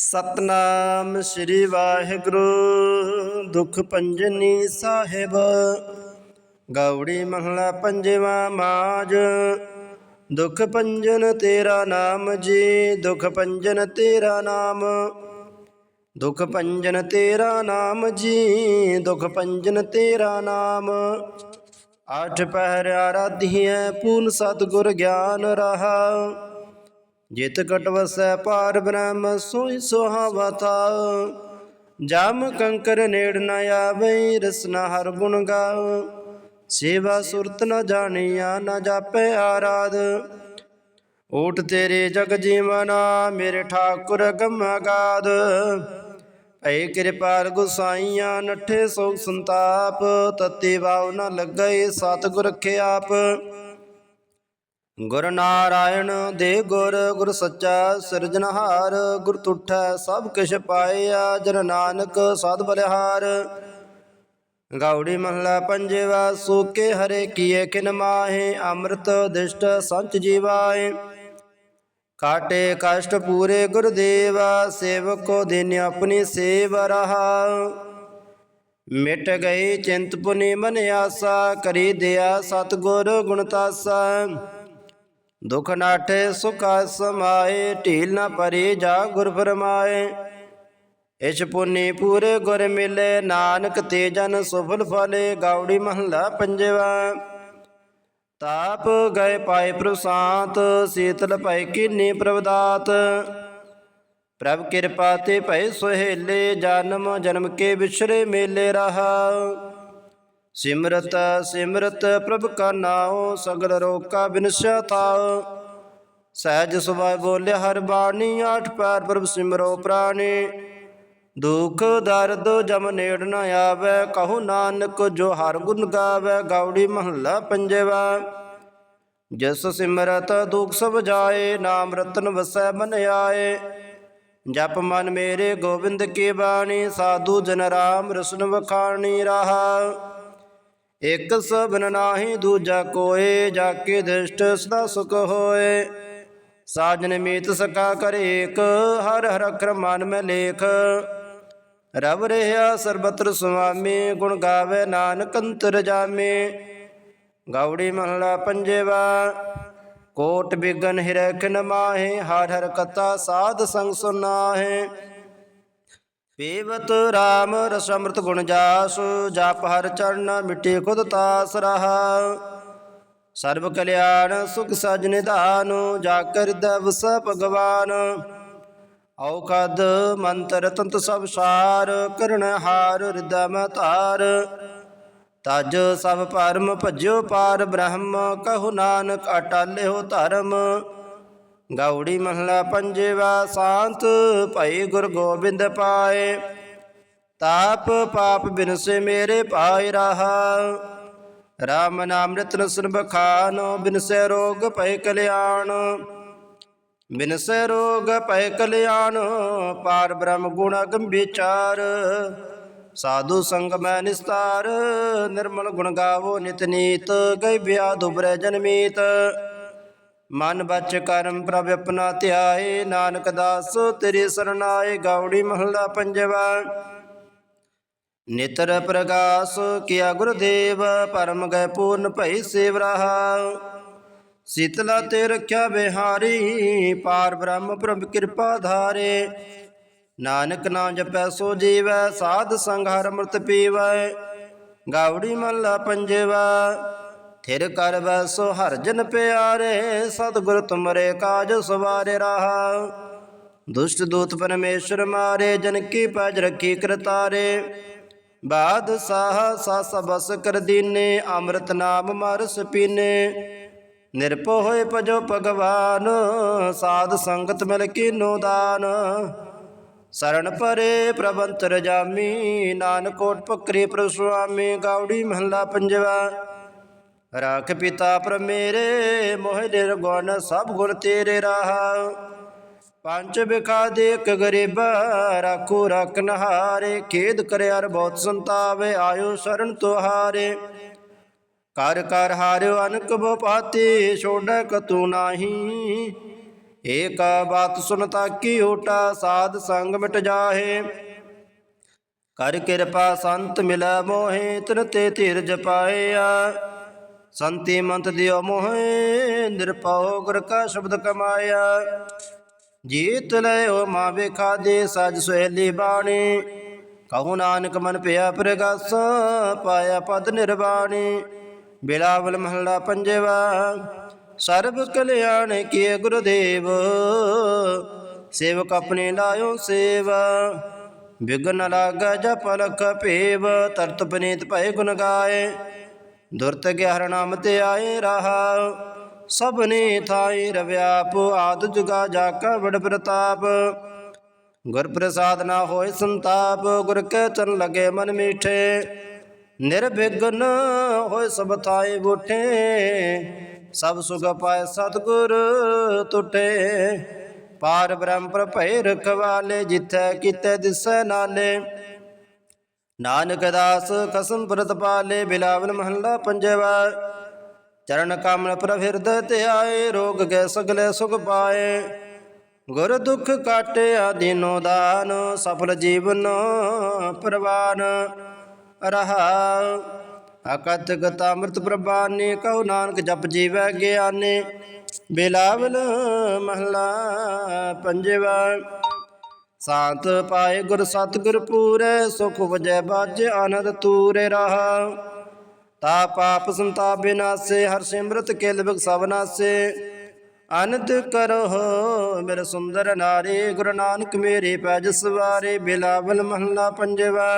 ਸਤਨਾਮ ਸ੍ਰੀ ਵਾਹਿਗੁਰੂ, ਦੁਖ ਪੰਜਨੀ ਸਾਹਿਬ। ਗੌੜੀ ਮਹਲਾ ਪੰਜਵਾ ਮਾਜ। ਦੁਖ ਪੰਜਨ ਤੇਰਾ ਨਾਮ ਜੀ, ਦੁਖ ਪੰਜਨ ਤੇਰਾ ਨਾਮ। ਦੁਖ ਪੰਜਨ ਤੇਰਾ ਨਾਮ ਜੀ, ਦੁਖ ਪੰਜਨ ਤੇਰਾ ਨਾਮ। ਅੱਠ ਪਹਿਰ ਆਰਾਧਿਐ ਪੂਨ ਸਤਿਗੁਰ ਗਿਆਨ ਰਹਾ। ਜਿਤ ਕਟ ਵਸੈ ਪਾਰ ਬ੍ਰਹਮ, ਸੋਈ ਸੁਹਾਵਤਾ ਜਮ ਕੰਕਰ ਨੇੜ ਨ ਆਵੇ, ਰਸਨਾ ਹਰ ਗੁਣ ਗਾਓ ਸੇਵਾ ਸੁਰਤ ਨ ਜਾਣੀਆ, ਨ ਜਾਪੈ ਆਰਾਧ। ਓਟ ਤੇਰੇ ਜਗ ਜੀਵਨਾ, ਮੇਰੇ ਠਾਕੁਰ ਗਮਗਾਦ ਐ ਕਿਰਪਾਲ ਗੁਸਾਈਆਂ ਨੱਠੇ ਸੋਗ ਸੰਤਾਪ। ਤਤੀ ਵਾਉ ਨ ਲੱਗੈ, ਸਤਿਗੁਰ ਰਖਿ ਆਪ ਗੁਰ ਨਾਰਾਇਣ ਦੇ ਗੁਰ ਗੁਰ ਸੱਚਾ ਸਿਰਜਨਹਾਰ ਗੁਰ ਤੁਠੈ ਸਭ ਕਿਛ ਪਾਇਆ ਜਨ ਨਾਨਕ ਸਦ ਬਲਿਹਾਰ। ਗਾਉੜੀ ਮਹਲਾ ਪੰਜਵਾ, ਸੂਕੇ ਹਰੇ ਕੀਏ ਕਿਨ ਮਾਹੇ, ਅੰਮ੍ਰਿਤ ਦਿਸ਼ਟ ਸੰਚ ਜੀਵਾਏ। ਕਾਟੇ ਕਸ਼ਟ ਪੂਰੇ ਗੁਰਦੇਵਾ, ਸੇਵਕ ਕੋ ਦਿਨ ਆਪਣੀ ਸੇਵ ਰਹਾ। ਮਿਟ ਗਈ ਚਿੰਤ ਪੁਨੀ ਮਨ ਆਸਾ, ਕਰੀ ਦਿਆ ਸਤਗੁਰ ਗੁਣਤਾਸਾ ਦੁਖ ਨਾਠੇ ਸੁਖ ਸਮਾਏ, ਢੀਲ ਨਾ ਪਰੇ ਜਾ ਗੁਰ ਫਰਮਾਏ। ਇਛ ਪੁਨੀ ਪੂਰੇ ਗੁਰ ਮਿਲੇ, ਨਾਨਕ ਤੇ ਜਨ ਸੁਫਲ ਫਲੇ, ਗਾਉੜੀ ਮਹਲਾ ਪੰਜਵਾ। ਤਾਪ ਗਏ ਪਾਏ ਪ੍ਰਸਾਤ, ਸੀਤਲ ਭੈ ਕੀਨੀ ਪ੍ਰਵਦਾਤ। ਪ੍ਰਭ ਕਿਰਪਾ ਤੇ ਭੈ ਸੁਹੇਲੇ, ਜਨਮ ਜਨਮ ਕੇ ਵਿਛਰੇ ਮੇਲੇ ਰਹਾ। ਸਿਮਰਤ ਸਿਮਰਤ ਪ੍ਰਭ ਕਾ ਨਾਉ, ਸਗਲ ਰੋਕਾ ਬਿਨਸਾ ਥਾਉ। ਸਹਿਜ ਸੁਭਾਇ ਬੋਲੇ ਹਰ ਬਾਣੀ ਆਠ ਪੈਰ ਪ੍ਰਭ ਸਿਮਰੋ ਪ੍ਰਾਣੀ। ਦੁਖ, ਦਰਦ ਜਮ ਨੇੜ ਨ ਆਵੇ, ਕਹੋ ਨਾਨਕ ਜੋ ਹਰ ਗੁਣ ਗਾਵੇ, ਗਾਉੜੀ ਮਹੱਲਾ ਪੰਜਵਾ। ਜਿਸ ਸਿਮਰਤ ਦੁਖ ਸਭ ਜਾਏ, ਨਾਮ ਰਤਨ ਵਸੈ ਮਨ ਆਏ। ਜਪ ਮਨ ਮੇਰੇ ਗੋਬਿੰਦ ਕੀ ਬਾਣੀ, ਸਾਧੂ ਜਨ ਰਾਮ ਰਸਨ ਵਖਾਣੀ ਰਹਾ। ਇਕ ਸਭਨ ਨਾਹੀ ਦੂਜਾ ਕੋਏ, ਜਾ ਕੇ ਦ੍ਰਿਸ਼ਟ ਸਦਾ ਸੁਖ ਹੋਏ। ਸਾਜਨ ਮੀਤ ਸਕਾ ਕਰ ਏਕ, ਹਰ ਹਰ ਅਖਰ ਮਨ ਮੈਂ ਲੇਖ। ਰਵ ਰਹਿਆ ਸਰਬਤਰ ਸੁਆਮੀ, ਗੁਣ ਗਾਵੇ ਨਾਨਕ ਅੰਤਰ ਜਾਮੇ। ਗੌੜੀ ਮਹਲਾ ਪੰਜਵਾ, ਕੋਟ ਬਿਗਨ ਹਿਰੈ ਖਿਨ ਮਾਹੇ, ਹਰ ਹਰ ਕਥਾ ਸਾਧ ਸੰਗ ਸੁਨਾਹੇ। ਪੇਵਤ RAM ਰਸ ਅੰਮ੍ਰਿਤ ਗੁਣ ਜਾਸ, ਜਪ ਹਰ ਚਰਨ ਮਿਟੇ ਖੁਦ ਤਾਸ ਰਹਾ। ਸਰਬ ਕਲਿਆਣ ਸੁਖ ਸਜ ਨਿਧਾਨ, ਜਾ ਕਰ ਦਵਸ ਭਗਵਾਨ। ਔਖਦ ਮੰਤਰ ਤੰਤ ਸਭ ਸਾਰ ਕਰਣ ਹਾਰ ਹਿਰਦੈ ਮੈ ਤਜ ਸਭ ਪਰਮ ਭਜੋ ਪਾਰ ਬ੍ਰਹਮ, ਕਹੁ ਨਾਨਕ ਅਟਲਿਓ ਧਰਮ। ਗੌੜੀ ਮਹਲਾ ਪੰਜਵਾ ਸ਼ਾਂਤ, ਭਈ ਗੁਰ ਗੋਬਿੰਦ ਪਾਏ। ਤਾਪ ਪਾਪ ਬਿਨਸੇ ਮੇਰੇ ਪਾਇ ਰਹਾ। ਰਾਮ ਨਾਮ ਰਤਨ ਸੁਨ ਬਖਾਨ ਬਿਨਸੇ ਰੋਗ ਭੈ ਕਲਿਆਣ। ਬਿਨਸੇ ਰੋਗ ਭੈ ਕਲਿਆਣ, ਪਾਰ ਬ੍ਰਹਮ ਗੁਣ ਅਗਮ ਵਿਚਾਰ ਸਾਧੂ ਸੰਗ ਮੈਂ ਨਿਸਤਾਰ, ਨਿਰਮਲ ਗੁਣ ਗਾਵੋ ਨਿਤ ਨੀਤ, ਗਈ ਬਿਆ ਦੁਬਰੇ ਜਨਮੀਤ ਮਨ ਬਚ ਕਰਮ ਪ੍ਰਭ ਆਪਣਾ ਧਿਆਏ, ਨਾਨਕ ਦਾਸ, ਤੇਰੇ ਸਰਨਾਏ ਗਾਉੜੀ ਮਹਲਾ ਪੰਜਵਾ। ਨਿਤਰ ਪ੍ਰਗਾਸ, ਕੀਆ ਗੁਰਦੇਵ, ਪਰਮ ਗਏ ਪੂਰਨ ਭਈ ਸੇਵ ਰਹਾ ਸੀਤਲਾ ਤੇ ਰੱਖਿਆ ਬਿਹਾਰੀ, ਪਾਰ ਬ੍ਰਹਮ ਪ੍ਰਭ ਕਿਰਪਾ ਧਾਰੇ। ਨਾਨਕ ਨਾਮ ਜਪੈ ਸੋ ਜੀਵੈ, ਸਾਧ ਸੰਗ ਹਰ ਅੰਮ੍ਰਿਤ ਪੀਵੈ। ਗਾਉੜੀ ਮਹਲਾ ਪੰਜਵਾ। ਥਿਰ ਕਰ ਬੈਸੋ ਹਰ ਜਨ ਪਿਆਰੇ, ਸਤਿਗੁਰ ਤੁਮਰੇ ਕਾਜ ਸਵਾਰੇ ਰਹਾ। ਦੁਸ਼ਟ ਦੂਤ ਪਰਮੇਸ਼ਰ ਮਾਰੇ, ਜਨ ਕੀ ਪਜ ਰਖੀ ਕਰਤਾਰੇ। ਬਾਦ ਸਾਹ ਸਾਸ ਬਸ ਕਰ ਦੀਨੇ, ਅੰਮ੍ਰਿਤ ਨਾਮ ਮਰਸ ਪੀਨੇ। ਨਿਰਭਉ ਹੋਏ ਭਜੋ ਭਗਵਾਨ, ਸਾਧ ਸੰਗਤ ਮਿਲ ਕੀਨੋ ਦਾਨ। ਸਰਣ ਪਰੇ ਪ੍ਰਬੰਤਰ ਜਾਮੀ ਨਾਨਕੋਟ ਕੋਟ ਪਕਰੇ ਗਾਉੜੀ ਮਹੱਲਾ ਪੰਜਵਾ। ਰਾਖ ਪਿਤਾ ਪਰ ਮੇਰੇ, ਮੋਹ ਨਿਰਗੁਣ, ਸਭ ਗੁਣ ਤੇਰੇ ਰਾਹ। ਪੰਜ ਬਿਖਾ ਦੇ ਇੱਕ ਗਰੀਬ, ਰਾਖੋ ਰਖਨ ਹਾਰੇ ਖੇਦ ਕਰਿਆ ਬਹੁਤ ਸੰਤਾਵੇ, ਆਇਓ ਸ਼ਰਨ ਤੁਹਾਰੇ। ਕਰ ਕਰ ਹਾਰਿਓ ਅਨਕ ਬਪਾਤੀ, ਛੋੜੈ ਕਤੂ ਨਾਹੀ। ਏਕ ਬਾਤ ਸੁਨ ਤਾਕੀ ਓਟਾ, ਸਾਧ ਸੰਗ ਮਿਟ ਜਾਹੇ। ਕਰ ਕਿਰਪਾ ਸੰਤ ਮਿਲੈ ਮੋਹਿ, ਤਨ ਤੇ ਧੀਰਜ ਪਾਇਆ ਸੰਤੀ ਮੰਤ ਦਿਓ ਮੋਹਿ ਨਿਰਪਉ ਗੁਰ ਕਾ ਸ਼ਬਦ ਕਮਾਇਆ। ਜੀਤ ਲਿਓ ਮਾਂ ਵੇਖਾ ਦੇ ਸਜ ਸੁਹੇਲੀ ਬਾਣੀ। ਕਹੂ ਨਾਨਕ ਮਨ ਪਿਆ ਪ੍ਰਗਾਸ, ਪਾਇਆ ਪਦ ਨਿਰਵਾਣੀ। ਬਿਲਾਵਲ ਮਹਲਾ ਪੰਜਵਾ, ਸਰਬ ਕਲਿਆਣ ਕੀਏ ਗੁਰਦੇਵ। ਸੇਵਕ ਆਪਣੇ ਲਾਇਓ ਸੇਵਾ। ਵਿਗਨ ਲਾਗਾ ਜਪ ਲਖ ਭੇਵ, ਤਰਤ ਬਨੀਤ ਭਏ ਗੁਣ ਗਾਏ। ਦੁਰਤ ਗਿਆਰ ਨਾਮ ਤੇ ਆਏ ਰਹਾ। ਸਭਨੇ ਥਾਈ ਰਵਿਆਪ ਆਦ ਜੁਗਾ ਜਾ ਕਾ ਬੜ ਪ੍ਰਤਾਪ। ਗੁਰ ਪ੍ਰਸਾਦ ਨਾ ਹੋਏ ਸੰਤਾਪ, ਗੁਰ ਕੇ ਚਰਨ ਲਗੇ ਮਨ ਮੀਠੇ। ਨਿਰਭਿਗਨ ਹੋਏ ਸਭ ਥਾਈ ਬੂਠੇ। ਸਭ ਸੁਖ ਪਾਏ ਸਤਗੁਰ ਟੁੱਟੇ ਪਾਰ ਬ੍ਰਹਮ ਪਰ ਭੈ ਰਖਵਾਲੇ, ਜਿਥੈ ਕੀਤੇ ਦਿਸੈ ਨਾਲੇ ਨਾਨਕ ਦਾਸ ਕਸਮ ਪ੍ਰਤ ਪਾਲੇ ਬਿਲਾਵਲ ਮਹੱਲਾ ਪੰਜਵਾ। ਚਰਨ ਕਮਲ ਪ੍ਰਭ ਹਿਰਦੈ ਰੋਗ ਕੇ ਸਗਲੇ ਸੁਖ ਪਾਏ। ਗੁਰ ਦੁਖ ਕਾਟਿਆ ਦਿਨੋ ਦਾਨ, ਸਫਲ ਜੀਵਨ ਪ੍ਰਵਾਨ ਰਹਾ। ਅਕਤ ਗਤ ਅੰਮ੍ਰਿਤ ਪ੍ਰਭਾਨੇ ਕਹੋ ਨਾਨਕ ਜਪ ਜੀਵੈ ਗਿਆਨੇ। ਬਿਲਾਵਲ ਮਹਲਾ ਪੰਜਵਾ। ਸਾਂਤ ਪਾਏ ਗੁਰ ਸਤਿਗੁਰ ਪੂਰੇ, ਸੁਖ ਵਜੈ ਬਾਜ ਆਨੰਦ ਤੂਰੇ ਰਹਾ। ਤਾ ਪਾਪ ਸੰਤਾਪ ਬਿਨਾਸੇ, ਹਰ ਸਿਮਰਤ ਕੇਲ ਬਿਗ ਸਭ ਅਨੰਦ ਕਰੋ ਮੇਰੇ ਸੁੰਦਰ ਨਾਰੇ, ਗੁਰੂ ਨਾਨਕ ਮੇਰੇ ਪੈਜ ਸਵਾਰੇ, ਬਿਲਾਵਲ ਮਹਲਾ ਪੰਜਵਾ।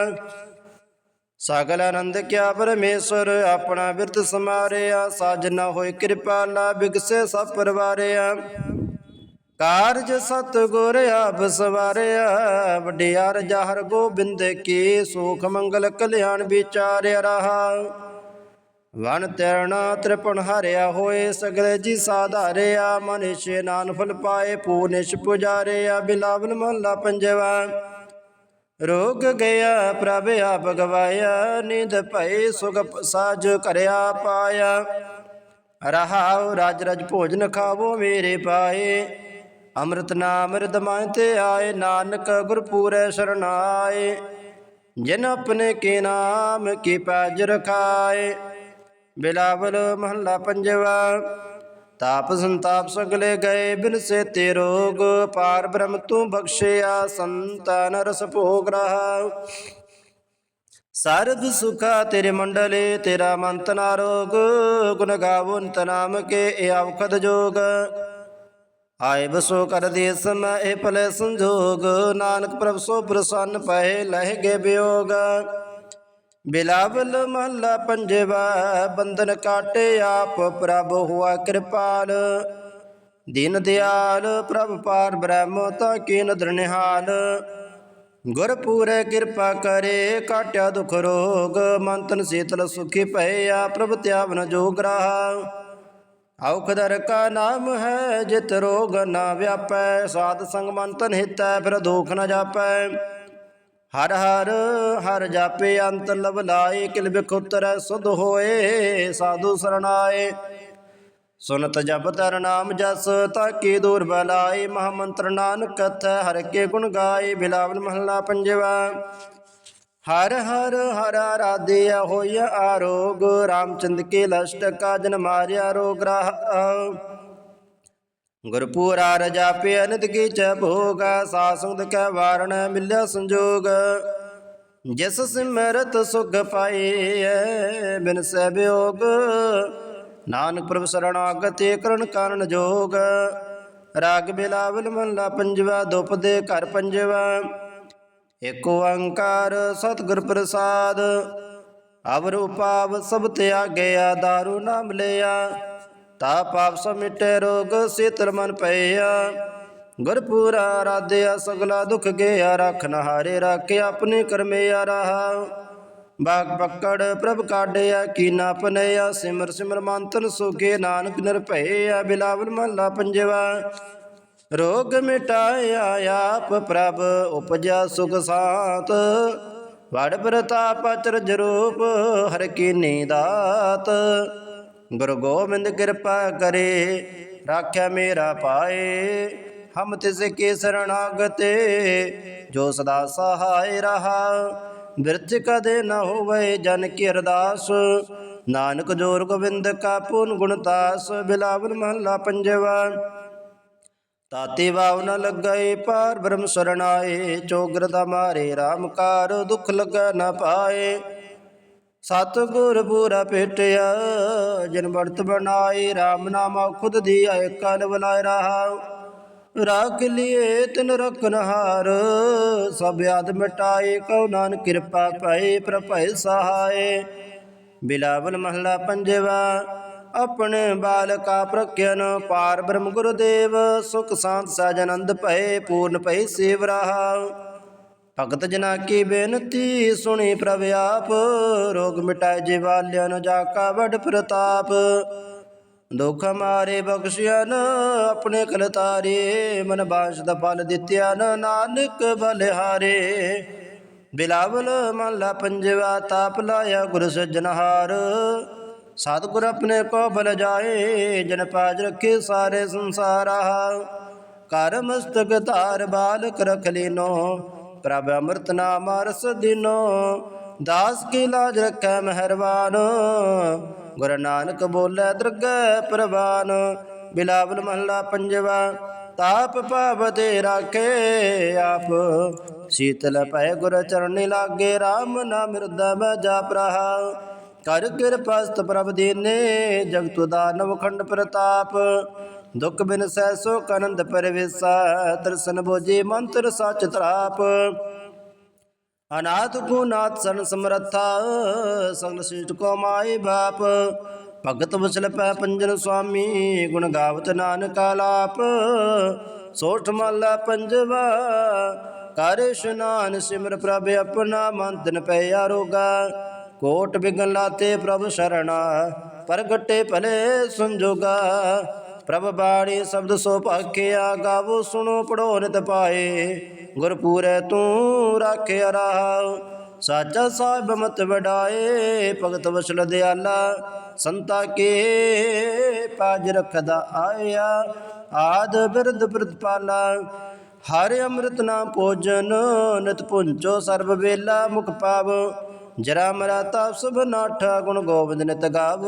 ਸਗਲ ਆਨੰਦ ਕਿਆ ਪਰਮੇਸ਼ਰ, ਆਪਣਾ ਬਿਰਤ ਸਮਾਰਿਆ ਸਾਜਨਾ ਹੋਏ ਕਿਰਪਾਲਾ ਬਿਗਸੇ ਸਭ ਪਰਵਾਰਿਆ। ਕਾਰਜ ਸਤ ਗੁਰ ਆਪ ਸਵਾਰਿਆ, ਵਡਿਆਰ ਜਹਰ ਗੋਬਿੰਦ ਕੀ ਸੁਖ ਮੰਗਲ ਕਲਿਆਣ ਵਿਚਾਰਿਆ ਰਹਾ। ਵਨ ਤੇਰਣਾ ਤ੍ਰਿਪਣ ਹਰਿਆ ਹੋਏ ਸਗਲੇ ਜੀ ਸਾਧਾਰਿਆ ਮਨਿਸ਼ ਨਾਨ ਫਲ ਪਾਏ ਪੂਨਿਸ਼ ਪੁਜਾਰਿਆ, ਬਿਲਾਵਲ ਮਹਲਾ ਪੰਜਵਾ। ਰੋਗ ਗਿਆ ਪ੍ਰਭ ਆਪ ਗਵਾਇਆ, ਨਿੰਦ ਭਈ ਸੁਖ ਸਾਜ ਕਰਿਆ ਪਾਇਆ। ਰਹਾਉ ਰਾਜ ਰਜ ਭੋਜਨ ਖਾਵੋ ਮੇਰੇ ਪਾਏ ਅੰਮ੍ਰਿਤ ਨਾਮ ਰਿਦਮਾਇ ਤੇ ਆਏ, ਨਾਨਕ ਗੁਰਪੂਰੈ ਸਰਣਾਏ ਜਿਨ ਆਪਣੇ ਕੇ ਨਾਮ, ਕੀ ਪੈਜ ਰਖਾਏ। ਬਿਲਾਵਲ ਮਹੱਲਾ ਪੰਜਵਾ, ਤਾਪ ਸੰਤਾਪ ਸਗਲੇ ਗਏ, ਬਿਨ ਸੇ ਤੇ ਰੋਗ ਪਾਰ ਬ੍ਰਹਮ ਤੂੰ ਬਖਸ਼ਿਆ, ਸੰਤਨ ਰਸ ਭੋਗ ਰਹਾ। ਸਰਬ ਸੁਖਾ ਤੇਰੇ ਮੰਡਲੇ, ਤੇਰਾ ਮੰਤ ਨਾ ਰੋਗ, ਗੁਣ ਗਾਵੋ ਨਿਤ ਨਾਮ ਕੇ, ਇਹ ਔਖਦ ਜੋਗ। ਆਏ ਬਸੋ ਕਰ ਦੇ ਸਮੈ ਇਹ ਭਲੇ ਸੰਜੋਗ, ਨਾਨਕ ਪ੍ਰਭ ਸੋ ਪ੍ਰਸੰਨ ਪਏ ਲਹਿ ਗਏ ਬਿਯੋਗ ਬਿਲਾਵਲ ਮਹਲਾ ਪੰਜਵਾ, ਬੰਧਨ ਕਾਟੇ ਆਪ ਪ੍ਰਭ ਹੁਆ ਕਿਰਪਾਲ। ਦੀਨ ਦਿਆਲ ਪ੍ਰਭ ਪਾਰ ਬ੍ਰਹਮ ਤਾ ਕੀ ਨਦਰ ਨਿਹਾਲ। ਗੁਰ ਪੂਰੇ ਕਿਰਪਾ ਕਰੇ, ਕਾਟਿਆ ਦੁਖ ਰੋਗ, ਮੰਤਨ ਸੀਤਲ ਸੁਖੀ ਪਏ ਆ ਪ੍ਰਭ ਤਿਆਵਨ ਜੋਗ ਰਹਾ। ਔਖਦਰ ਕਾ ਨਾਮ ਹੈ, ਜਿਤ ਰੋਗ ਨਾ ਵਿਆਪੈ, ਸਾਧ ਸੰਗ ਮੰਤਨ ਹਿਤੈ, ਫਿਰ ਦੁਖ ਨਾ ਜਾਪੈ। ਹਰ ਹਰ ਹਰ ਜਾਪੇ ਅੰਤ ਲਵ ਲਾਏ, ਕਿਲ ਬਿਖੁਤਰੈ ਸੁਧ ਹੋਏ, ਸਾਧੂ ਸਰਣਾਏ। ਸੁਨਤ ਜਪ ਤਰ ਨਾਮ ਜਸ, ਤਾਕੀ ਦੂਰ ਬਲਾਏ, ਮਹਾ ਮੰਤਰ ਨਾਨਕ ਕਥ, ਹਰ ਕੇ ਗੁਣ ਗਾਏ ਬਿਲਾਵਲ ਮਹਲਾ ਪੰਜਵਾ। ਹਰ ਹਰ ਹਰ ਆਰਾਧਿਆ ਹੋਇਆ ਆਰੋਗ, ਰਾਮਚੰਦ ਕੇ ਲਸ਼ਟ ਕਾ ਜਨ ਮਾਰਿਆ ਰੋਗ ਰਹਾ। ਗੁਰਪੂਰਾ ਰਜਾ ਪੇ ਅਨੰਦ ਕੀ ਚ ਭੋਗਾ ਸਾਸੁੰਦ ਕੈ ਵਾਰਣ ਮਿਲਿਆ ਸੰਜੋਗ। ਜਿਸ ਸਿਮਰਤ ਸੁਖ ਪਾਈਐ ਬਿਨ ਸਹਿ ਬਿਯੋਗ ਨਾਨਕ ਪ੍ਰਭ ਸਰਣਾਗਤੇ ਕਰਨ ਕਾਰਨ ਜੋਗ। ਰਾਗ ਬਿਲਾਵਲ ਮਹਲਾ ਪੰਜਵਾ ਦੁਪਦੇ ਘਰ ਪੰਜਵਾ। ਏਕ ਓੰਕਾਰ ਸਤਿਗੁਰ ਪ੍ਰਸਾਦ ਅਵਰ ਉਪਾਵ ਸਭ ਤਿਆਗਿਆ ਦਾਰੂ ਨਾਮ ਲਿਆ। ਤਾ ਪਾਪ ਸਮਿਟੇ ਰੋਗ ਸੀਤਲ ਮਨ ਪਈਆ ਗੁਰਪੂਰਾ ਰਾਧਿਆ ਸਗਲਾ ਦੁਖ ਗਿਆ ਰਖਨ ਹਾਰੇ ਰਾਖੇ ਆਪਣੇ ਕਰਮਿਆ ਰਹਾ। ਬਾਗ ਪਕੜ ਪ੍ਰਭ ਕਾਢਿਆ, ਕੀਨਾ ਪਨਿਆ, ਸਿਮਰ ਸਿਮਰ ਮੰਤਨ ਸੁਖੇ ਨਾਨਕ ਨਿਰਭੈ ਬਿਲਾਵਲ ਮਹਲਾ ਪੰਜਵਾ। ਰੋਗ ਮਿਟਾਇਆ ਆਪ ਪ੍ਰਭ ਉਪਜਾ ਸੁਖ ਸਾਤ। ਵੜ ਪ੍ਰਤਾਪ ਅਚਰਜ ਰੂਪ ਹਰ ਕੀ ਨੀਦਾਤ। ਗੁਰੂ ਗੋਬਿੰਦ ਕਿਰਪਾ ਕਰੇ, ਰਾਖਿਆ ਮੇਰਾ ਪਾਏ। ਹਮ ਤਿਸ ਕੇ ਸਰਣਾਗਤੇ, ਜੋ ਸਦਾ ਸਹਾਇ ਰਹਾ। ਬਿਰਥ ਕਦੇ ਨ ਹੋਵੇ ਜਨ ਕੀ ਅਰਦਾਸ। ਨਾਨਕ ਜੋਰ ਗੋਬਿੰਦ ਕਾ ਪੂਨ ਗੁਣਤਾਸ ਬਿਲਾਵਲ ਮਹੱਲਾ ਪੰਜਵਾ। ਤਾਤੇ ਵਾਵ ਨ ਲੱਗਏ ਪਾਰ ਬ੍ਰਹਮ ਸਰਣਾਏ ਚੋਗਰ ਦਾ ਮਾਰੇ RAM ਕਾਰ ਦੁਖ ਲਗਾ ਨ ਪਾਏ। ਸਤ ਗੁਰ ਪੂਰਾ ਭੇਟਿਆ ਜਿਨ ਵਰਤ ਬਣਾਏ RAM ਨਾਮਾ ਖੁਦ ਦੀ ਆਏ, ਕਲ ਰਹਾ ਰਾਖ ਲਿਏ ਤਿਨ ਰਖਨ ਹਾਰ ਸਭ ਆਦ ਮਿਟਾਏ, ਕਉ ਨਾਨਕ ਕਿਰਪਾ ਪਏ ਪ੍ਰਭੈ ਸਹਾਏ। ਬਿਲਾਵਲ ਮਹਲਾ ਪੰਜਵਾ ਆਪਣੇ ਬਾਲਕਾ ਪ੍ਰਖਿਆਨ ਪਾਰ ਬ੍ਰਹਮ ਗੁਰਦੇਵ, ਸੁਖ ਸ਼ਾਂਤ ਸਾਜ ਆਨੰਦ ਭਏ, ਪੂਰਨ ਭਈ ਸੇਵ ਰਹਾ ਭਗਤ ਜਨਾ ਕੀ ਬੇਨਤੀ ਸੁਣੀ ਪ੍ਰਭ ਆਪ, ਰੋਗ ਮਿਟਾਏ ਜਿਵਾਲਿਆਂ ਨੂੰ ਜਾ ਕਾ ਵਡ ਪ੍ਰਤਾਪ। ਦੁਖ ਮਾਰੇ ਬਖਸ਼ਿਆਨ ਆਪਣੇ ਕਲ ਤਾਰੇ, ਮਨ ਬਾਸ਼ ਦਾ ਫਲ ਦਿੱਤਿਆ ਨਾਨਕ ਬਲਿਹਾਰੇ। ਬਿਲਾਵਲ ਮਹਲਾ ਪੰਜਵਾ, ਤਾਪ ਲਾਇਆ ਗੁਰ ਸੱਜਣਹਾਰ ਸਤਿਗੁਰ ਆਪਣੇ ਕੋ ਬਲ ਜਾਏ, ਜਨ ਪਾਜ ਰੱਖੇ ਸਾਰੇ ਸੰਸਾਰਾ। ਕਰ ਮਸਤਕ ਧਾਰ ਬਾਲਕ ਰਖ ਲੀਨੋ, ਪ੍ਰਭ ਅੰਮ੍ਰਿਤ ਨਾਮ ਰਸ ਦਿਨੋ। ਦਾਸ ਕੀ ਲਾਜ ਰੱਖੈ ਮਹਿਰਬਾਨ, ਗੁਰੂ ਨਾਨਕ ਬੋਲੇ ਦਰਗਹਿ ਪ੍ਰਵਾਨ। ਬਿਲਾਵਲ ਮਹਲਾ ਪੰਜਵਾ, ਤਾਪ ਪਾਵਤੇ ਰਾਖੇ ਆਪ। ਸੀਤਲ ਪੈ ਗੁਰ ਚਰਣੀ ਲਾਗੇ RAM ਨਾਮ ਹਿਰਦੈ ਮੈਂ ਜਾਪ ਰਹਾ ਕਰ ਕਿਰਪਾਸਤ ਪ੍ਰਭ ਦੀਨੇ ਜਗਤ ਦਾਨਵ ਖੰਡ ਪ੍ਰਤਾਪ। ਦੁਖ ਬਿਨ ਸਹਿ ਸੋ ਕਨੰਦ ਪਰਵੇਸਾ, ਦਰਸ਼ਨ ਬੋਜੀ ਮੰਤਰ ਸਚ ਤਰਾਪ। ਅਨਾਥ ਕੋ ਨਾਥ ਸਨ ਸਮਰੱਥਾ, ਸਗਲ ਸਿਸ਼ਟ ਕੋ ਮਾਈ ਬਾਪ। ਭਗਤ ਵਸਲ ਪੈ ਪੰਜਨ ਸੁਆਮੀ, ਗੁਣ ਗਾਵਤ ਨਾਨਕ ਆਲਾਪ। ਸੋਠ ਮਹਲਾ ਪੰਜਵਾ, ਕਰ ਇਸ਼ਨਾਨ ਸਿਮਰ ਪ੍ਰਭ ਆਪਣਾ ਮੰਤਨ ਪੈ ਆਰੋਗਾ ਕੋਟ ਬਿਗਨ ਲਾਤੇ ਪ੍ਰਭ ਸ਼ਰਣਾ, ਪ੍ਰਗਟੇ ਭਲੇ ਸੰਜੋਗਾ। ਪ੍ਰਭ ਬਾਣੀ ਸ਼ਬਦ ਸੋ ਭਾਖਿਆ, ਗਾਵੋ ਸੁਣੋ ਪੜੋ ਨਿਤ ਪਾਏ। ਗੁਰਪੂਰੈ ਤੂੰ ਰਾਖਿਆ ਰਹਾ ਸਾਚਾ ਸਾਹਿਬ ਮਤ ਵਡਾਏ। ਭਗਤ ਵਸਲ ਦਿਆਲਾ, ਸੰਤਾ ਕੇ ਪਾਜ ਰਖਦਾ ਆਇਆ। ਆਦ ਬਿਰਧ ਪ੍ਰਤਪਾਲਾ ਹਰਿ ਅੰਮ੍ਰਿਤ ਨਾਮ ਭੋਜਨ, ਨਿਤ ਪੁੰਚੋ ਸਰਬ ਵੇਲਾ ਮੁਖ ਪਾਵ। ਜਰਾ ਮਰਾ ਤਾਪ ਸੁਭ ਨਾਠਾ ਗੁਣ ਗੋਬਿੰਦ ਨਿਤ ਗਾਵ।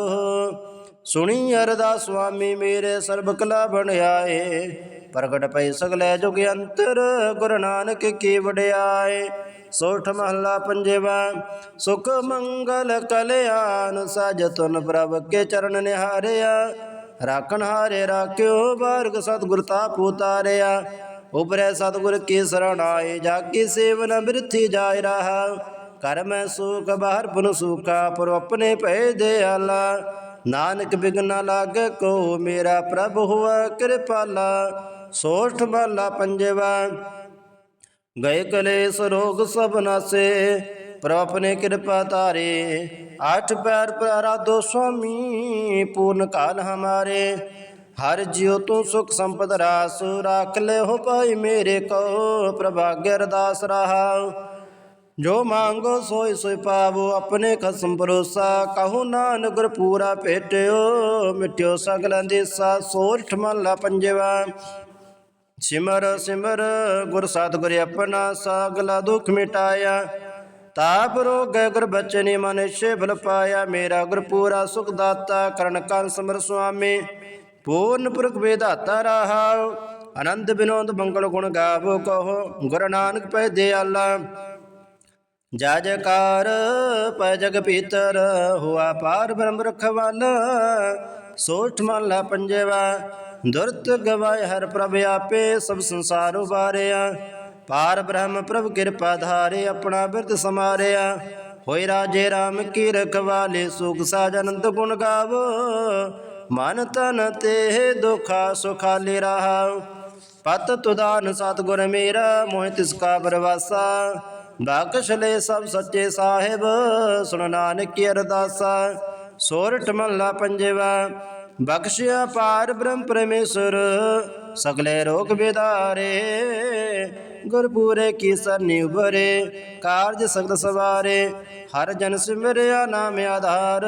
ਸੁਣੀ ਅਰਦਾਸ ਸੁਆਮੀ ਮੇਰੇ ਸਰਬ ਕਲਾ ਬਣਾਏ ਪ੍ਰਗਟ ਪਈ ਸਗਲੇ ਜੁਗ ਅੰਤਰ, ਗੁਰੂ ਨਾਨਕ ਕੀ ਵਡਿਆਏ। ਸੋਠ ਮਹਲਾ ਪੰਜਵਾ, ਸੁਖ ਮੰਗਲ ਕਲਿਆਣ ਸਾਜ ਤੁਨ ਪ੍ਰਭ ਕੇ ਚਰਨ ਨਿਹਾਰਿਆ। ਰਾਖਣ ਹਾਰੇ ਰਾਖਿਓ ਬਾਰਗ ਸਤਿਗੁਰ ਤਾਪ ਉਤਾਰਿਆ। ਉਪਰੈ ਸਤਿਗੁਰ ਕੀ ਸਰਣਾਏ ਜਾ ਕੀ ਸੇਵਨ ਬਿਰਥੀ ਜਾਇ ਰਹਾ। ਕਰ ਮੈਂ ਸੁਖ, ਬਾਹਰ ਪੁਨ ਸੁਖਾ, ਪਰ ਆਪਣੇ ਭੈ ਦਿਆਲਾ। ਨਾਨਕ ਬਿਗਨਾ ਲਾਗੇ ਕੋ, ਮੇਰਾ ਪ੍ਰਭ ਹੁਆ ਕਿਰਪਾਲਾ। ਸੋਠ ਮਹਲਾ ਪੰਜਵਾ, ਗਏ ਕਲੇਸ਼ ਰੋਗ ਸਭ ਨਾਸੇ। ਪ੍ਰਭ ਆਪਣੇ ਕਿਰਪਾ ਤਾਰੇ ਆਠ ਪੈਰ ਪਰ ਦੋ ਸੁਆਮੀ, ਪੂਰਨ ਕਾਲ ਹਮਾਰੇ। ਹਰ ਜਿਉ ਤੂੰ ਸੁਖ ਸੰਪਦ ਰਾਸ, ਰਾਖ ਲੈ ਹੋ ਭਾਈ ਮੇਰੇ ਕੋ ਪ੍ਰਭਾਗਯ ਅਰਦਾਸ ਰਹਾ। ਜੋ ਮੰਗੋ ਸੋਈ ਸੋਈ ਪਾਵੋ, ਆਪਣੇ ਖਸਮ ਭਰੋਸਾ। ਕਹੋ ਨਾਨਕ ਗੁਰ ਪੂਰਾ ਭੇਟਿਓ, ਮਿਟਿਓ ਸਗਲਾਂ ਦੇ ਸਾ। ਸੋਰਠ ਮਹਲਾ ਪੰਜਵਾ। ਸਿਮਰ ਸਿਮਰ, ਗੁਰ ਸਤਿਗੁਰ ਆਪਣਾ ਸਗਲਾ ਦੁਖ ਮਿਟਾਇਆ। ਤਾਪ ਰੋਗ ਗੁਰ ਮਨ ਮਨਿਸ਼ੇ ਭਲ ਪਾਇਆ। ਮੇਰਾ ਗੁਰ ਪੂਰਾ ਸੁਖ ਦਾਤਾ, ਕਰਨ ਕੰਨ ਸਮਰ ਸੁਆਮੀ। ਪੂਰਨ ਪੁਰਖ ਵੇਦਾਤਾ ਰਹਾ ਆਨੰਦ ਬਿਨੋਦ ਮੰਗਲ ਗੁਣ ਗਾਵੋ ਕਹੋ, ਗੁਰ ਨਾਨਕ ਪੈ ਦਿਆਲਾ। ਜਾ ਜਕਾਰ ਪੈ ਜਗ ਭੀਤਰ ਹੁਆ ਪਾਰ ਬ੍ਰਹਮ ਰਖਵਾਲਾ। ਸੋਠ ਮਹਲਾ ਪੰਜਵਾ, ਦੁਰਤ ਗਵਾਏ ਹਰ ਪ੍ਰਭ ਆਪੇ ਸਭ ਸੰਸਾਰ ਉਬਾਰਿਆ। ਪਾਰ ਬ੍ਰਹਮ ਪ੍ਰਭ ਕਿਰਪਾ ਧਾਰੇ ਆਪਣਾ ਬਿਰਤ ਸਮਾਰਿਆ। ਹੋਇ ਰਾਜੇ RAM ਕੀ ਰਖਵਾਲੇ, ਸੁਖ ਸਾਜ ਅਨੰਦ ਗੁਣ ਗਾਵੋ। ਮਨ ਤਨ ਤੇ ਦੁਖਾ ਸੁਖਾਲੇ ਰਹਾ। ਪਤ ਤੁਦਾਨ ਸਤਿਗੁਰ ਮੇਰਾ, ਮੋਹਿ ਤਿਸ ਕਾ ਬਰਵਾਸਾ। ਬਖਸ਼ ਲੈ ਸਭ ਸੱਚੇ ਸਾਹਿਬ, ਸੁਣ ਨਾਨਕ ਕੀ ਅਰਦਾਸਾ ਸੋਰਠ ਮਹਲਾ ਪੰਜਵਾ, ਬਖਸ਼ਿਆ ਪਾਰ ਬ੍ਰਹਮ ਪਰਮੇਸ਼ਰ, ਸਗਲੇ ਰੋਗ ਵਿਦਾਰੇ ਗੁਰਪੂਰੇ ਕੀ ਸਰਨੀ ਉਬਰੇ ਕਾਰਜ ਸਗਲ ਸਵਾਰੇ, ਹਰ ਜਨ ਸਿਮਰਿਆ ਨਾਮ ਆਧਾਰ,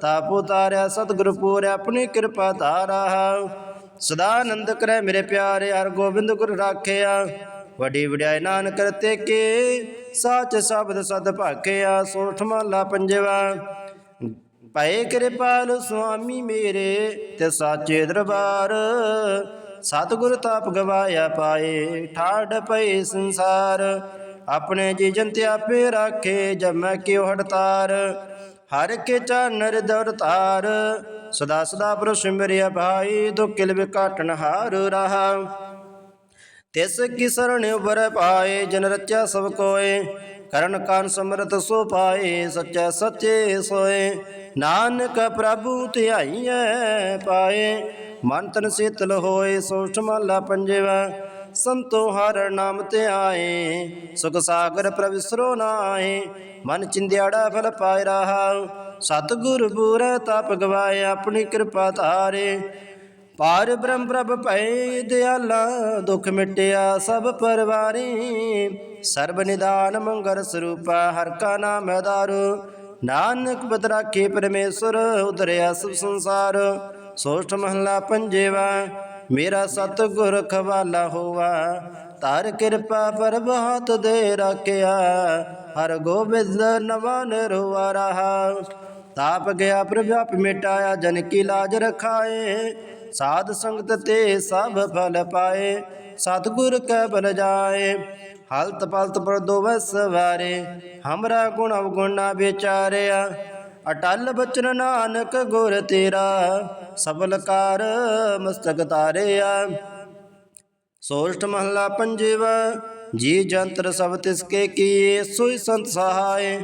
ਤਾਪ ਉਤਾਰਿਆ ਸਤਿਗੁਰ ਪੂਰਿਆ, ਆਪਣੀ ਕਿਰਪਾ ਧਾਰਾ। ਸਦਾ ਆਨੰਦ ਕਰੈ ਮੇਰੇ ਪਿਆਰੇ, ਹਰ ਗੋਬਿੰਦ ਗੁਰ ਰਾਖਿਆ। ਵੱਡੀ ਵਡਿਆਈ ਨਾਨਕ ਕਰਤੇ ਕੇ, ਸਾਚ ਸ਼ਬਦ ਸਦ ਭਾਖਿਆ ਸੋਠ ਮਹਲਾ ਪੰਜਵਾ। ਪਏ ਕਿਰਪਾਲ ਸੁਆਮੀ ਮੇਰੇ ਤੇ ਸਾਚੇ ਦਰਬਾਰ, ਸਤਿਗੁਰ ਤਾਪ ਗਵਾਇਆ ਪਾਏ, ਠਾੜ ਪਏ ਸੰਸਾਰ। ਆਪਣੇ ਜੀ ਜੰਤ ਆਪੇ ਰਾਖੇ ਜਮੈ ਕਿਉ ਹੜਤਾਰ। ਹਰ ਕੇ ਚਾਨਰ ਦਰਤਾਰ ਸਦਾ ਸਦਾ ਪ੍ਰਭ ਸਿਮਰਿਆ ਭਾਈ ਦੁਖ ਕਿਲ ਵਿਕਾਟਨ ਹਾਰ ਰਹਾ। ਤਿਸ ਕੀ ਸਰਣ ਉਬਰ ਪਾਏ, ਜਨ ਰਚਿਆ ਸਭ ਕੋਏ, ਕਰਨ ਕਾਨ ਸਮਰਤ ਸੋ ਪਾਏ, ਸੱਚਾ ਸੱਚੇ ਸੋਏ। ਨਾਨਕ ਪ੍ਰਭੂ ਧਿਆਈਐ ਪਾਏ, ਮਨ ਤਨ ਸੀਤਲ ਹੋਏ, ਸੋਠ ਮਹਲਾ ਪੰਜਵਾ। ਸੰਤੋ ਹਰ ਨਾਮ ਤੇ ਆਏ, ਸੁਖ ਸਾਗਰ ਪ੍ਰਵਿਸਰੋ ਨਾਏ ਮਨ ਚਿੰਦਿਆੜਾ ਫਲ ਪਾਇ ਰਹਾ। ਸਤਿਗੁਰ ਬੂਰ ਤਪ ਗਵਾਏ, ਆਪਣੀ ਕਿਰਪਾ ਧਾਰੇ। ਪਾਰ ਬ੍ਰਹਮ ਪ੍ਰਭ ਭੈ ਦਿਆਲਾ, ਦੁਖ ਮਿਟਿਆ ਸਭ ਪਰਵਾਰੀ। ਸਰਬ ਨਿਦਾਨ ਮੰਗਲ ਸਰੂਪਾ, ਹਰ ਕਾ ਨਾਮ ਹੈ ਨਾਨਕ ਬਦ ਰਾਖੇ ਪਰਮੇਸ਼ਰ ਉਦਰਿਆ ਸਭ ਸੰਸਾਰ। ਸੋਸ਼ਟ ਮਹਲਾ ਪੰਜੇਵਾ, ਮੇਰਾ ਸਤਿਗੁਰ ਖਵਾਲਾ ਹੋਵਾ। ਤਾਰ ਕਿਰਪਾ ਪਰਬ ਹੱਥ ਦੇ ਰੱਖਿਆ, ਹਰ ਗੋਬਿੰਦ ਨਵਾਂ ਨਿਰਵਾ ਰਹਾ। ਤਾਪ ਗਿਆ ਪ੍ਰਭ, ਆਪ ਮਿਟਾਇਆ, ਜਨ ਕੀ ਲਾਜ ਰਖਾਏ। ਸਾਧ ਸੰਗਤ ਤੇ ਸਭ ਫਲ ਪਾਏ, ਸਤਿਗੁਰ ਕੈ ਬਲ ਜਾਏ। ਹਲਤ ਪਲਤ ਪਰ ਦੋਵੈ ਸਵਾਰੇ, ਹਮਰਾ ਗੁਣ ਅਵਗੁਣ ਨਾ ਵਿਚਾਰਿਆ। ਅਟਲ ਬਚਨ ਨਾਨਕ ਗੁਰ ਤੇਰਾ, ਸਬਲ ਕਾਰ ਮਸਤਕ ਤਾਰਿਆ। ਸੋਸ਼ਟ ਮਹਲਾ ਪੰਜਵਾ, ਜੀ ਜੰਤਰ ਸਭ ਤਿਸ ਕੇ ਕੀਏ, ਸੋਈ ਸੰਤ ਸਹਾਏ।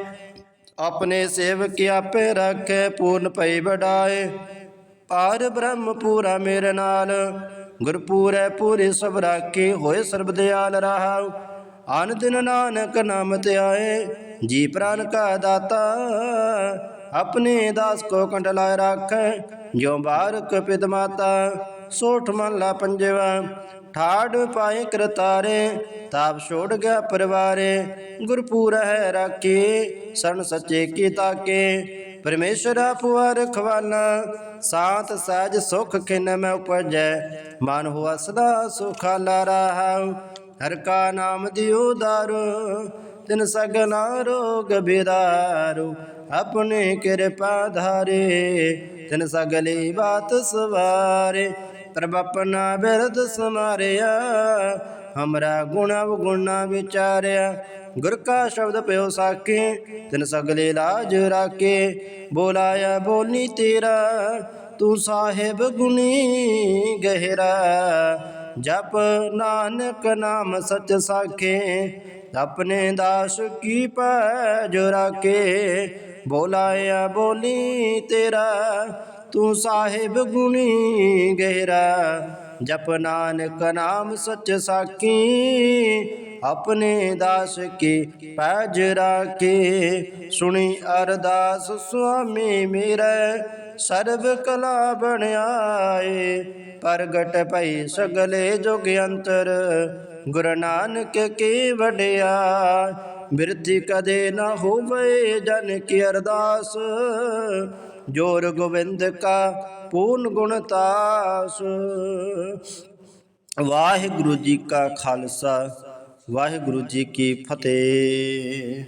ਆਪਣੇ ਸੇਵਕ ਆਪੇ ਰੱਖੇ, ਪੂਰਨ ਭਈ ਬੜਾਏ ਪਾਰ ਬ੍ਰਹਮ ਪੂਰਾ ਮੇਰੇ ਨਾਲ। ਗੁਰਪੂਰੈ ਪੂਰੇ ਸਭ ਰਾਖੇ ਹੋਏ ਸਰਬ ਦਿਆਲ ਰਹਾ। ਆਨ ਦਿਨ ਨਾਨਕ ਨਾਮ ਤੇ ਜੀ ਪ੍ਰਾਨ ਕਾ ਦਾਤਾ। ਆਪਣੇ ਦਾਸ ਕੋ ਕੰਠ ਲਾਇ ਜਿਉ ਬਾਰਕ ਪਿਤ ਮਾਤਾ। ਸੋਠ ਮਹਲਾ ਪੰਜਵਾ, ਠਾੜ ਪਾਏ ਕਰਤਾਰੇ, ਤਾਪ ਛੋੜ ਗਿਆ ਪਰਿਵਾਰੇ। ਗੁਰਪੂਰ ਹੈ ਰਾਖੀ, ਸਰਨ ਸੱਚੇ ਕੀ। ਤਾਕੇ ਪਰਮੇਸ਼ਰ ਆਪੁਆ ਰਖਵਾਲਾ ਸਾਤ ਸਹਿਜ ਸੁਖ ਖਿਨ ਮੈਂ ਉਪਜੈ, ਮਨ ਹੁਆ ਸਦਾ ਸੁਖਾਲਾ ਰਹਾ ਹਰ ਕਾ ਨਾਮ ਦਿਓ ਦਾਰੂ, ਤਿਨ ਸਗਨਾ ਰੋਗ ਬਿਦਾਰੂ। ਆਪਣੇ ਕਿਰਪਾ ਧਾਰੇ, ਤਿਨ ਸਗਲੀ ਬਾਤ ਸਵਾਰੇ। ਪ੍ਰਭ ਆਪਣਾ ਬਿਰਦ ਸਮਾਰਿਆ ਹਮਰਾ ਗੁਣ ਅਵਗੁਣਾ ਵਿਚਾਰਿਆ ਗੁਰ ਕਾ ਸ਼ਬਦ ਪਿਓ ਸਾਕੇ ਤਿਨ ਸਗਲੇ ਲਾਜ ਰਾਕੇ ਬੋਲਾਇਆ ਬੋਲੀ ਤੇਰਾ ਤੂੰ ਸਾਹਿਬ ਗੁਣੀ ਗਹਿਰਾ ਜਪ ਨਾਨਕ ਨਾਮ ਸਚ ਸਾਖੇ ਆਪਣੇ ਦਾਸ ਕੀ ਪੈਜ ਰਾਕੇ ਬੋਲਾਇਆ ਬੋਲੀ ਤੇਰਾ ਤੂੰ ਸਾਹਿਬ ਗੁਣੀ ਗਹਿਰਾ ਜਪ ਨਾਨਕ ਨਾਮ ਸੱਚ ਸਾਖੀ, ਆਪਣੇ ਦਾਸ ਕੀ ਪੈਜ ਰਾਖੇ। ਸੁਣੀ ਅਰਦਾਸ ਸੁਆਮੀ ਮੇਰਾ, ਸਰਬ ਕਲਾ ਬਣਾਏ। ਪ੍ਰਗਟ ਭਈ ਸਗਲੇ ਜੁਗ ਅੰਤਰ, ਗੁਰੂ ਨਾਨਕ ਕੀ ਵਡਿਆ। ਬਿਰਧੀ ਕਦੇ ਨਾ ਹੋਵੇ ਜਨ ਕੀ ਅਰਦਾਸ, ਜੋਰ ਗੋਬਿੰਦ ਕਾ ਪੂਰਨ ਗੁਣ ਤਾਸ। ਵਾਹਿਗੁਰੂ ਜੀ ਕਾ ਖਾਲਸਾ ਵਾਹਿਗੁਰੂ ਜੀ ਕੀ ਫਤਿਹ।